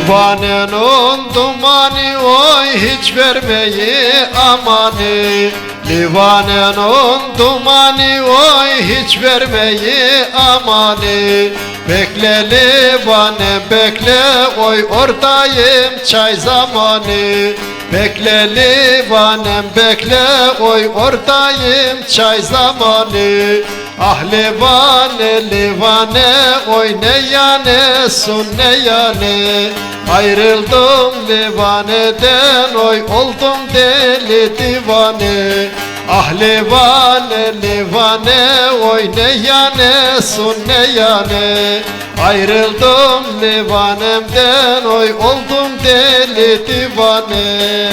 Livanenun dumanı oy hiç vermeyi amanı Livanenun dumanı oy hiç vermeyi amanı Bekle livanem bekle oy oradayım çay zamanı Bekle livanem bekle oy oradayım çay zamanı Ah livane livane oy ne yane sun ne yane. Ayrıldım livaneden oy oldum deli divane. Ah livane livane oy ne yane sun ne yane. Ayrıldım livanemden oy oldum deli divane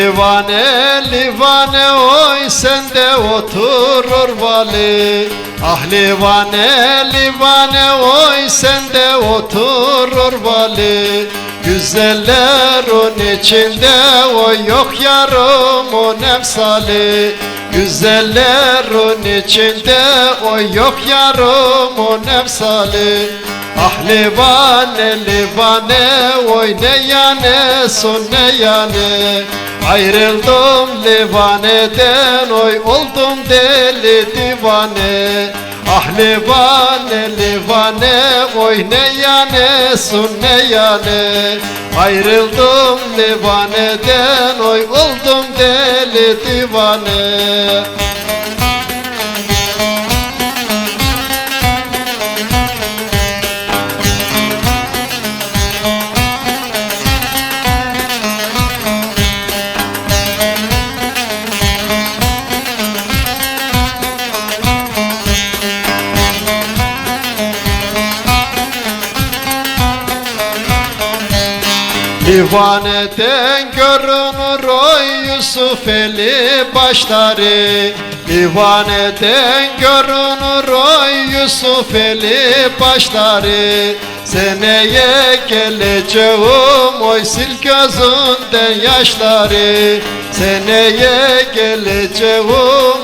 livane livane oy sende oturur vali. Ah livane livane oy sende oturur vali. Güzellerin içinde oy yok yarım o nefsali Güzellerin içinde oy yok yarım o nefsali Ah livane livane oy ne yane son ne yane. Ayrıldım livaneden oy oldum deli divane. Ah livane livane oy ne yane son ne yane. Ayrıldım livaneden oy oldum deli divane Divaneden görünür oy Yusuf eli başları. Divaneden görünür oy Yusuf eli başları. Seneye geleceğim oy sil gözünden yaşları. Seneye geleceğim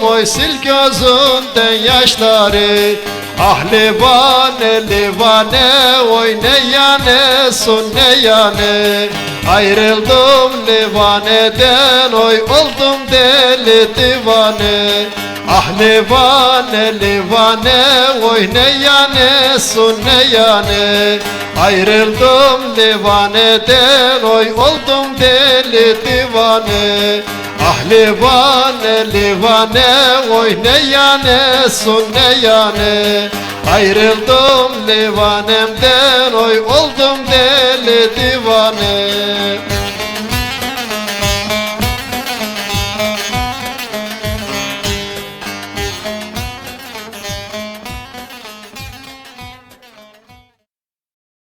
oy sil gözünden yaşları. Ah livane livane oy ne yane sun ne yane. Ayrıldım livaneden oy oldum deli divane. Ah livane livane oy ne yane sun ne yane. Ayrıldım livaneden oy oldum deli divane Ah livane livane oy ne yane sun ne yane. Ayrıldım livanemden oy oldum deli divane